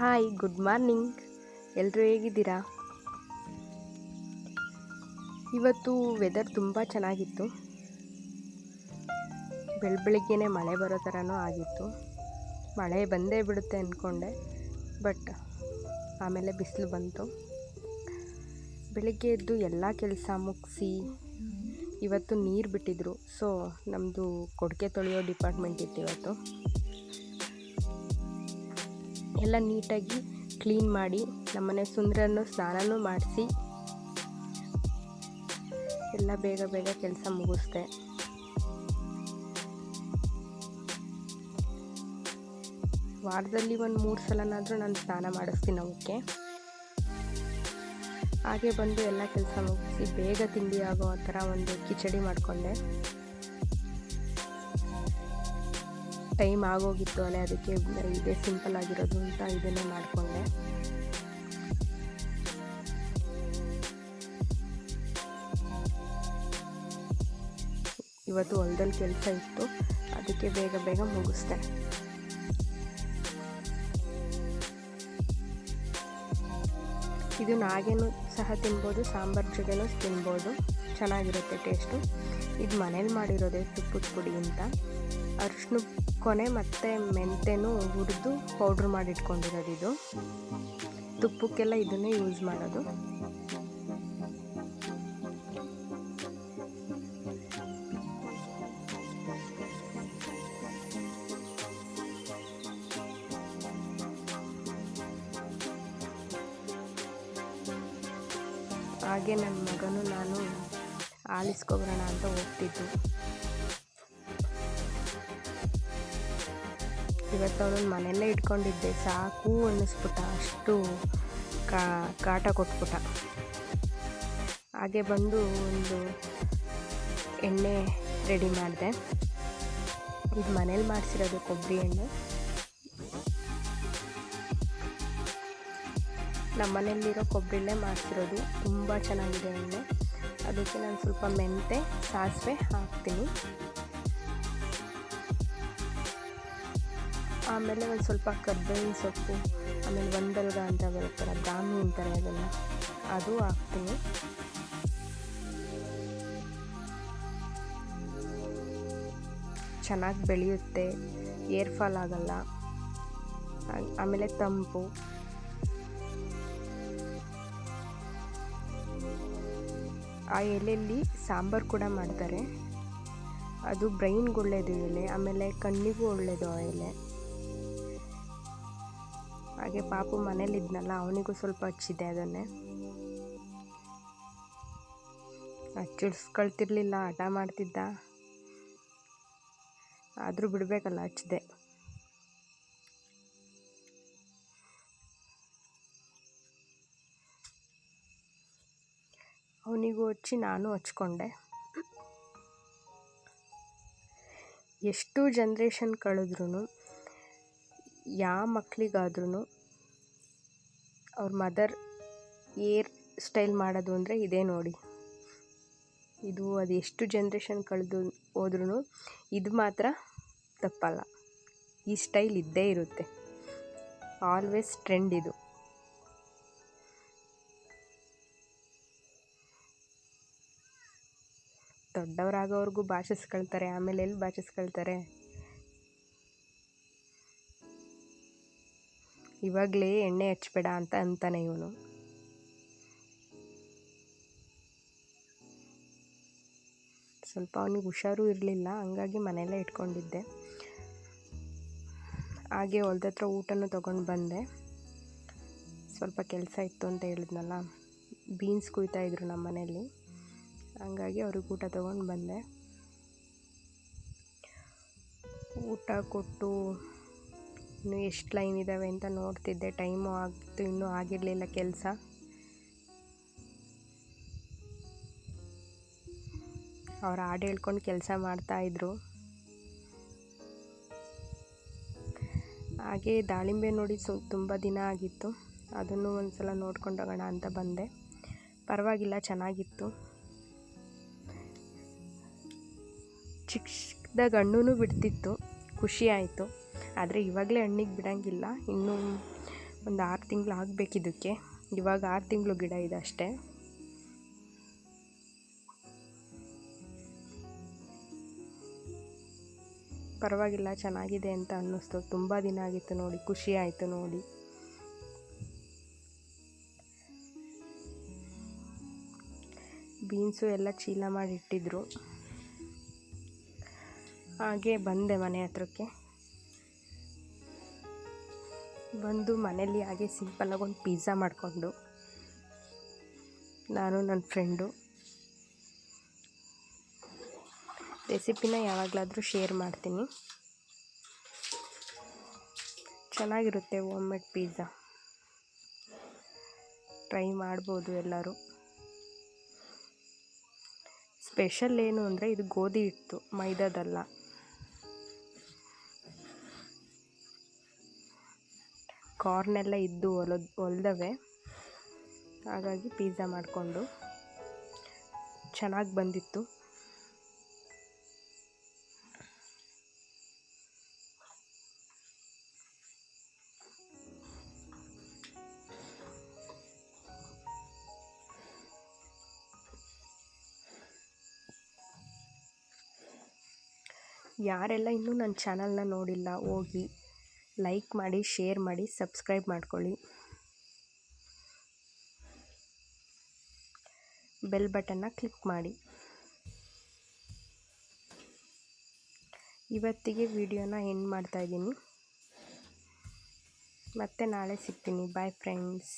Hi, good morning. ಎಲ್ಲರೂ ಹೇಗಿದ್ದೀರಾ? ಇವತ್ತು ವೆದರ್ ತುಂಬ ಚೆನ್ನಾಗಿತ್ತು. ಬೆಳ ಬೆಳಿಗ್ಗೆನೇ ಮಳೆ ಬರೋ ಥರನೂ ಆಗಿತ್ತು. ಮಳೆ ಬಂದೇ ಬಿಡುತ್ತೆ ಅಂದ್ಕೊಂಡೆ ಬಟ್ ಆಮೇಲೆ ಬಿಸಿಲು ಬಂತು. ಬೆಳಗ್ಗೆ ಎದ್ದು ಎಲ್ಲ ಕೆಲಸ ಮುಗಿಸಿ ಇವತ್ತು ನೀರು ಬಿಟ್ಟಿದ್ರು, ಸೊ ನಮ್ಮದು ಕೊಡುಗೆ ತೊಳೆಯೋ ಡಿಪಾರ್ಟ್ಮೆಂಟ್ ಇತ್ತು ಇವತ್ತು. ಎಲ್ಲ ನೀಟಾಗಿ ಕ್ಲೀನ್ ಮಾಡಿ ನಮ್ಮನೆ ಸುಂದರನ್ನು ಸ್ನಾನನೂ ಮಾಡಿಸಿ ಎಲ್ಲ ಬೇಗ ಬೇಗ ಕೆಲಸ ಮುಗಿಸ್ದೆ. ವಾರದಲ್ಲಿ ಒಂದು ಮೂರು ಸಲನಾದರೂ ನಾನು ಸ್ನಾನ ಮಾಡಿಸ್ತೀನಿ ಅವಕ್ಕೆ ಹಾಗೆ ಬಂದು ಎಲ್ಲ ಕೆಲಸ ಮುಗಿಸಿ ಬೇಗ ತಿಂಡಿ ಆಗೋ ಥರ ಒಂದು ಕಿಚಡಿ ಮಾಡಿಕೊಂಡೆ. ಟೈಮ್ ಆಗೋಗಿತ್ತು ಅಲ್ಲೇ ಅದಕ್ಕೆ ಇದೇ ಸಿಂಪಲ್ ಆಗಿರೋದು ಅಂತ ಇದನ್ನು ಮಾಡಿಕೊಂಡೆ. ಇವತ್ತು ಹೊಲದಲ್ಲಿ ಕೆಲಸ ಇತ್ತು, ಅದಕ್ಕೆ ಬೇಗ ಬೇಗ ಮುಗಿಸ್ದೆ. ಇದು ಹಾಗೇನೂ ಸಹ ತಿನ್ಬೋದು, ಸಾಂಬಾರು ಜೊತೆನೂ ತಿನ್ಬೋದು, ಚೆನ್ನಾಗಿರುತ್ತೆ ಟೇಸ್ಟು ಇದು ಮನೇಲಿ ಮಾಡಿರೋದೇ ತುಪ್ಪದ ಪುಡಿ ಅಂತ. ಅರಿಶಿನ ಕೊನೆ ಮತ್ತು ಮೆಂತೆನೂ ಹುರಿದು ಪೌಡ್ರ್ ಮಾಡಿಟ್ಕೊಂಡಿರೋದು ಇದು. ತುಪ್ಪಕ್ಕೆಲ್ಲ ಇದನ್ನೇ ಯೂಸ್ ಮಾಡೋದು. ಹಾಗೆ ನನ್ನ ಮಗನು ನಾನು ಆಲಿಸ್ಕೊಬರೋಣ ಅಂತ ಹೋಗ್ತಿದ್ದು ಇವತ್ತು ಅವನನ್ನು ಮನೆಯಲ್ಲೇ ಇಟ್ಕೊಂಡಿದ್ದೆ. ಸಾಕು ಅನ್ನಿಸ್ಬಿಟ್ಟ. ಅಷ್ಟು ಕಾಟ ಕೊಟ್ಬಿಟ್ಟ. ಹಾಗೆ ಬಂದು ಒಂದು ಎಣ್ಣೆ ರೆಡಿ ಮಾಡಿದೆ. ಇದು ಮನೇಲಿ ಮಾಡಿಸಿರೋದು ಕೊಬ್ಬರಿ ಎಣ್ಣೆ. ನಮ್ಮ ಮನೆಯಲ್ಲಿರೋ ಕೊಬ್ಬರಿಲ್ಲೇ ಮಾಡಿಸಿರೋದು. ತುಂಬ ಚೆನ್ನಾಗಿದೆ ಎಣ್ಣೆ. ಅದಕ್ಕೆ ನಾನು ಸ್ವಲ್ಪ ಮೆಂತೆ ಸಾಸಿವೆ ಹಾಕ್ತೀನಿ. ಆಮೇಲೆ ಒಂದು ಸ್ವಲ್ಪ ಕರ್ಬೇವಿನ ಸೊಪ್ಪು, ಆಮೇಲೆ ಒಂದಲ್ಗ ಅಂತ ಬರುತ್ತಲ್ಲ ಬ್ರಾಹ್ಮಿ ಅಂತಾರೆ ಅದನ್ನು ಅದು ಹಾಕ್ತೀನಿ. ಚೆನ್ನಾಗಿ ಬೆಳೆಯುತ್ತೆ. ಏರ್ ಫಾಲ್ ಆಗಲ್ಲ. ಆಮೇಲೆ ತಂಪು. ಆ ಎಲೆಯಲ್ಲಿ ಸಾಂಬಾರು ಕೂಡ ಮಾಡ್ತಾರೆ. ಅದು ಬ್ರೈನ್ಗೆ ಒಳ್ಳೆಯದು ಎಲೆ, ಆಮೇಲೆ ಕಣ್ಣಿಗೂ ಒಳ್ಳೆಯದು ಆ ಎಲೆ. ಹಾಗೆ ಪಾಪು ಮನೇಲಿದ್ನಲ್ಲ, ಅವನಿಗೂ ಸ್ವಲ್ಪ ಹಚ್ಚಿದೆ ಅದನ್ನೇ. ಹಚ್ಚಿಡ್ಸ್ಕೊಳ್ತಿರ್ಲಿಲ್ಲ ಹಠ ಮಾಡ್ತಿದ್ದ. ಆದರೂ ಬಿಡಬೇಕಲ್ಲ, ಹಚ್ಚಿದೆ. ಅವನಿಗೂ ಹಚ್ಚಿ ನಾನು ಹಚ್ಕೊಂಡೆ. ಎಷ್ಟು ಜನ್ರೇಷನ್ ಕಳೆದ್ರೂ ಯಾವ ಮಕ್ಕಳಿಗಾದ್ರೂ ಅವ್ರ ಮದರ್ ಏರ್ ಸ್ಟೈಲ್ ಮಾಡೋದು ಅಂದರೆ ಇದೇ ನೋಡಿ. ಇದು ಅದು ಎಷ್ಟು ಜನ್ರೇಷನ್ ಕಳೆದು ಹೋದ್ರೂ ಇದು ಮಾತ್ರ ತಪ್ಪಲ್ಲ. ಈ ಸ್ಟೈಲ್ ಇದ್ದೇ ಇರುತ್ತೆ. ಆಲ್ವೇಸ್ ಟ್ರೆಂಡ್ ಇದು. ದೊಡ್ಡವರಾಗೋವರೆಗೂ ಭಾಷಿಸ್ಕೊಳ್ತಾರೆ, ಆಮೇಲೆ ಎಲ್ಲಿ ಭಾಷಿಸ್ಕೊಳ್ತಾರೆ? ಇವಾಗಲೇ ಎಣ್ಣೆ ಹಚ್ಬೇಡ ಅಂತ ಅಂತಾನೆ ಇವನು. ಸ್ವಲ್ಪ ಅವನಿಗೆ ಹುಷಾರು ಇರಲಿಲ್ಲ, ಹಂಗಾಗಿ ಮನೆಯಲ್ಲೇ ಇಟ್ಕೊಂಡಿದ್ದೆ. ಹಾಗೆ ಹೊಲ್ದತ್ರ ಊಟನೂ ತೊಗೊಂಡು ಬಂದೆ. ಸ್ವಲ್ಪ ಕೆಲಸ ಇತ್ತು ಅಂತ ಹೇಳಿದ್ನಲ್ಲ, ಬೀನ್ಸ್ ಕುಯ್ತಾಯಿದ್ರು ನಮ್ಮ ಮನೆಯಲ್ಲಿ. ಹಂಗಾಗಿ ಅವ್ರಿಗೆ ಊಟ ತೊಗೊಂಡು ಬಂದೆ. ಊಟ ಕೊಟ್ಟು ಇನ್ನು ಎಷ್ಟು ಲೈನ್ ಇದ್ದಾವೆ ಅಂತ ನೋಡ್ತಿದ್ದೆ. ಟೈಮು ಆಗ್ತು, ಇನ್ನೂ ಆಗಿರಲಿಲ್ಲ ಕೆಲಸ. ಅವ್ರು ಹಾಡು ಹೇಳ್ಕೊಂಡು ಕೆಲಸ ಮಾಡ್ತಾಯಿದ್ರು ಹಾಗೆ ದಾಳಿಂಬೆ ನೋಡಿ ಸು, ತುಂಬ ದಿನ ಆಗಿತ್ತು. ಅದನ್ನು ಒಂದು ಸಲ ನೋಡ್ಕೊಂಡು ಹೋಗೋಣ ಅಂತ ಬಂದೆ. ಪರವಾಗಿಲ್ಲ, ಚೆನ್ನಾಗಿತ್ತು. ಚಿಕ್ಕ ಚಿಕ್ಕದಾಗಿ ಹಣ್ಣು ಬಿಡ್ತಿತ್ತು. ಖುಷಿ ಆಯಿತು. ಆದರೆ ಇವಾಗಲೇ ಹಣ್ಣಿಗೆ ಬಿಡೋಂಗಿಲ್ಲ. ಇನ್ನೂ ಒಂದು ಆರು ತಿಂಗಳು ಆಗಬೇಕಿದ್ದಕ್ಕೆ ಇವಾಗ ಆರು ತಿಂಗಳು ಗಿಡ ಇದೆ ಅಷ್ಟೇ. ಪರವಾಗಿಲ್ಲ, ಚೆನ್ನಾಗಿದೆ ಅಂತ ಅನ್ನಿಸ್ತು. ತುಂಬ ದಿನ ಆಗಿತ್ತು ನೋಡಿ, ಖುಷಿ ಆಯಿತು ನೋಡಿ. ಬೀನ್ಸು ಎಲ್ಲ ಚೀಲ ಮಾಡಿ ಇಟ್ಟಿದ್ರು. ಹಾಗೆ ಬಂದೆ ಮನೆ ಹತ್ರಕ್ಕೆ. ಬಂದು ಮನೇಲಿ ಹಾಗೆ ಸಿಂಪಲ್ಲಾಗಿ ಒಂದು ಪಿಜ್ಜಾ ಮಾಡಿಕೊಂಡು ನಾನು ನನ್ನ ಫ್ರೆಂಡು ರೆಸಿಪಿನ ಯಾವಾಗಲಾದರೂ ಶೇರ್ ಮಾಡ್ತೀನಿ. ಚೆನ್ನಾಗಿರುತ್ತೆ ಹೋಮ್ ಮೇಡ್ ಪಿಜ್ಜಾ. ಟ್ರೈ ಮಾಡ್ಬೋದು ಎಲ್ಲರೂ. ಸ್ಪೆಷಲ್ ಏನು ಅಂದರೆ ಇದು ಗೋಧಿ ಹಿಟ್ಟು ಮೈದಾದಲ್ಲ. ಕಾರ್ನೆಲ್ಲ ಇದ್ದು ಹೊಲದ ಹೊಲ್ದವೆ ಹಾಗಾಗಿ ಪಿಜ್ಜಾ ಮಾಡಿಕೊಂಡು ಚೆನ್ನಾಗಿ ಬಂದಿತ್ತು. ಯಾರೆಲ್ಲ ಇನ್ನೂ ನನ್ನ ಚಾನಲ್ನ ನೋಡಿಲ್ಲ, ಹೋಗಿ ಲೈಕ್ ಮಾಡಿ ಶೇರ್ ಮಾಡಿ ಸಬ್ಸ್ಕ್ರೈಬ್ ಮಾಡ್ಕೊಳ್ಳಿ. ಬೆಲ್ ಬಟನ್ನ ಕ್ಲಿಕ್ ಮಾಡಿ. ಇವತ್ತಿಗೆ ವಿಡಿಯೋನ ಎಂಡ್ ಮಾಡ್ತಾಯಿದ್ದೀನಿ ಮತ್ತೆ ನಾಳೆ ಸಿಗ್ತೀನಿ. Bye friends